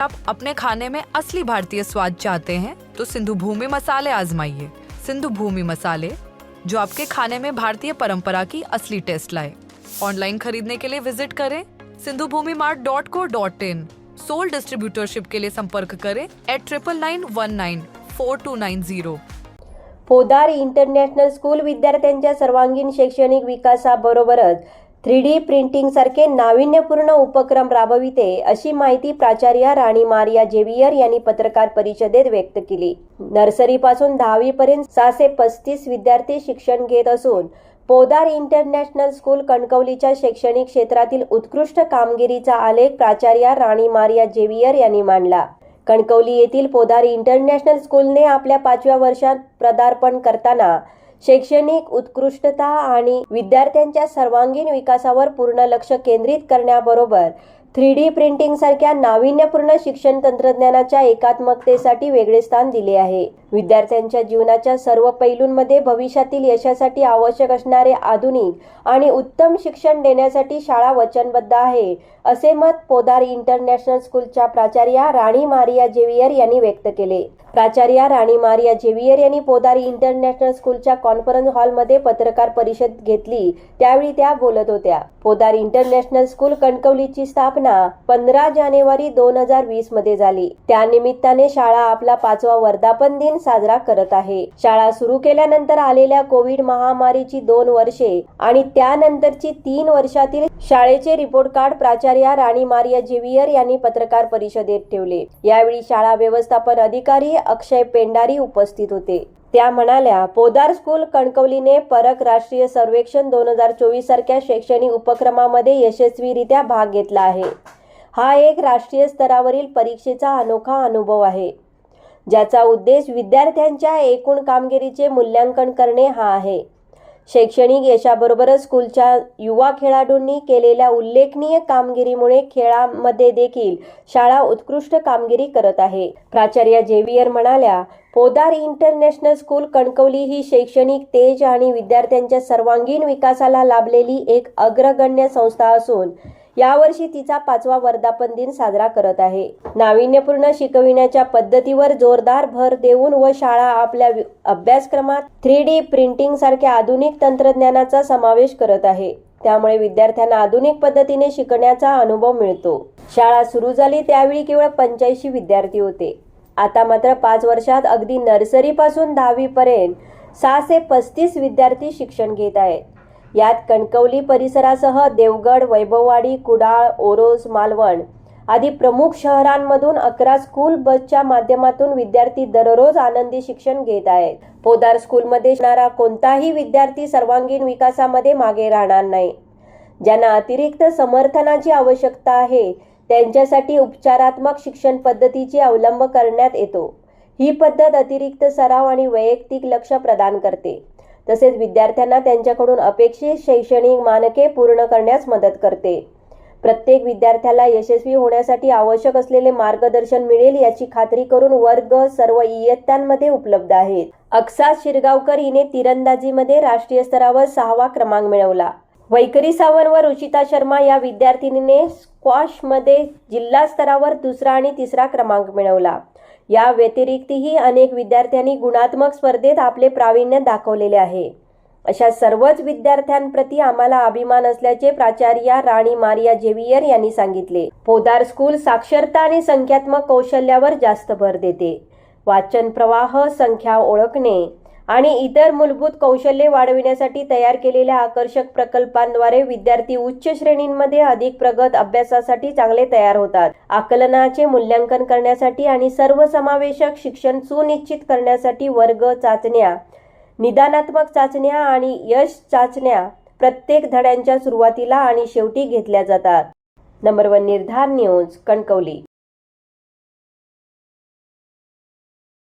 आप अपने खाने में असली भारतीय स्वाद चाहते हैं तो सिंधु भूमि मसाले आजमाइए। सिंधु भूमि मसाले, जो आपके खाने में भारतीय परंपरा की असली टेस्ट लाए। ऑनलाइन खरीदने के लिए विज़िट करें Sindhu Bhumi mart dot co dot in. Sole distributorship के लिए संपर्क करें at triple nine one nine four two nine zero Podar International School विद्यार्थ्यांच्या सर्वांगीण शैक्षणिक विकासाबरोबरच थ्री डी प्रिंटिंगसारखे नाविन्यपूर्ण उपक्रम राबविते अशी माहिती प्राचार्य राणी मारिया जेवियर यांनी पत्रकार परिषदेत व्यक्त केली. नर्सरीपासून दहावीपर्यंत सहाशे पस्तीस विद्यार्थी शिक्षण घेत असून पोदार इंटरनॅशनल स्कूल कणकवलीच्या शैक्षणिक क्षेत्रातील उत्कृष्ट कामगिरीचा आलेख प्राचार्य राणी मारिया जेवियर यांनी मांडला. कणकवली येथील पोदार इंटरनॅशनल स्कूलने आपल्या पाचव्या वर्षात पदार्पण करताना शैक्षणिक उत्कृष्टता आणि विद्यार्थ्यांच्या सर्वांगीण विकासावर पूर्ण लक्ष केंद्रित करण्याबरोबर थ्री डी प्रिंटिंग सारख्या नाविन्यपूर्ण शिक्षण तंत्रज्ञानाच्या एकात्मकतेसाठी वेगळे स्थान दिले आहे. विद्यार्थ्यांच्या जीवनाच्या सर्व पैलूंमध्ये भविष्यातील यशासाठी आवश्यक असणारे आधुनिक आणि उत्तम शिक्षण देण्यासाठी शाळा वचनबद्ध आहे असे मत पोदार इंटरनॅशनल स्कूलच्या प्राचार्या राणी मारिया जेवियर यांनी व्यक्त केले. प्राचार्या राणी मारिया जेवियर यांनी पोदारी इंटरनॅशनल स्कूलच्या कॉन्फरन्स हॉलमध्ये पत्रकार परिषद घेतली. त्यावेळी त्या बोलत होत्या. पोदार इंटरनॅशनल स्कूल कणकवलीची स्थापना पंधरा जानेवारी दोन हजार वीसमध्ये झाली. त्यानिमित्ताने शाळा आपला पाचवा वर्धापन दिन साजरा करत आहे. शाळा सुरू केल्यानंतर आलेल्या कोविड महामारीची दोन वर्षे आणि त्यानंतरची तीन वर्षातील शाळेचे रिपोर्ट कार्ड प्राचार्या राणी मारिया जेवियर यांनी पत्रकार परिषदेत ठेवले. यावेळी शाळा व्यवस्थापन अधिकारी अक्षय पेंडारी उपस्थित होते. त्या म्हणाल्या पोदार स्कूल कणकवलीने परक राष्ट्रीय सर्वेक्षण दोन हजार चोवीस सारख्या शैक्षणिक उपक्रमामध्ये यशस्वीरित्या भाग घेतला आहे. हा एक राष्ट्रीय स्तरावरील परीक्षेचा अनोखा अनुभव आहे. ज्याचा उद्देश विद्यार्थ्यांच्या एकूण कामगिरीचे मूल्यांकन करणे हा आहे. शैक्षणिक यशाबरोबरच स्कूलच्या युवा खेळाडूंनी केलेल्या उल्लेखनीय कामगिरीमुळे खेळामध्ये देखील शाळा उत्कृष्ट कामगिरी करत आहे. प्राचार्य जेवियर म्हणाल्या पोदार इंटरनॅशनल स्कूल कणकवली ही शैक्षणिक तेज आणि विद्यार्थ्यांच्या सर्वांगीण विकासाला लाभलेली एक अग्रगण्य संस्था असून यावर्षी तिचा पाचवा वर्धापन दिन साजरा करत आहे. नाविन्यपूर्ण शिकविण्याच्या पद्धतीवर जोरदार भर देऊन व शाळा आपल्या वि- अभ्यासक्रमात थ्री डी प्रिंटिंग सारख्या आधुनिक तंत्रज्ञानाचा समावेश करत आहे. त्यामुळे विद्यार्थ्यांना आधुनिक पद्धतीने शिकण्याचा अनुभव मिळतो. शाळा सुरू झाली त्यावेळी केवळ पंच्याऐंशी विद्यार्थी होते. आता मात्र पाच वर्षात अगदी नर्सरीपासून दहावीपर्यंत सहाशे पस्तीस विद्यार्थी शिक्षण घेत आहेत. यात कणकवली परिसरासह देवगड वैभववाडी कुडाळ ओरोस मालवण आदी प्रमुख शहरांमधून अकरा स्कूल बसच्या माध्यमातून विद्यार्थी दररोज आनंदी शिक्षण घेत आहेत. पोदार स्कूलमध्ये शिकणारा कोणताही विद्यार्थी सर्वांगीण विकासामध्ये मागे राहणार नाही. ज्यांना अतिरिक्त समर्थनाची आवश्यकता आहे त्यांच्यासाठी उपचारात्मक शिक्षण पद्धतीची अवलंब करण्यात येतो. ही पद्धत अतिरिक्त सराव आणि वैयक्तिक लक्ष प्रदान करते. तसेच विद्यार्थ्यांना त्यांच्याकडून अपेक्षित शैक्षणिक मानके पूर्ण करण्यास मदत करते. प्रत्येक विद्यार्थ्याला यशस्वी होण्यासाठी आवश्यक असलेले मार्गदर्शन मिळेल याची खात्री करून वर्ग सर्व इयत्तांमध्ये उपलब्ध आहेत. अक्सा शिरगावकर हिने तिरंदाजीमध्ये राष्ट्रीय स्तरावर सहावा क्रमांक मिळवला. वैकरी सावंत व रुचिता शर्मा या विद्यार्थिनीने स्क्वॉशमध्ये जिल्हा स्तरावर दुसरा आणि तिसरा क्रमांक मिळवला. या व्यतिरिक्तही अनेक विद्यार्थ्यांनी गुणात्मक स्पर्धेत आपले प्रावीण्य दाखवलेले आहे. अशा सर्वच विद्यार्थ्यांप्रती आम्हाला अभिमान असल्याचे प्राचार्या राणी मारिया जेवियर यांनी सांगितले. पोदार स्कूल साक्षरता आणि संख्यात्मक कौशल्यावर जास्त भर देते. वाचन प्रवाह संख्या ओळखणे आणि इतर मूलभूत कौशल्ये वाढविण्यासाठी तयार केलेल्या आकर्षक प्रकल्पांद्वारे विद्यार्थी उच्च श्रेणींमध्ये अधिक प्रगत अभ्यासासाठी चांगले तयार होतात. आकलनाचे मूल्यांकन करण्यासाठी आणि सर्वसमावेशक शिक्षण सुनिश्चित करण्यासाठी वर्ग चाचण्या निदानात्मक चाचण्या आणि यश चाचण्या प्रत्येक धड्यांच्या सुरुवातीला आणि शेवटी घेतल्या जातात. Number one Nirdhar news Kankavli.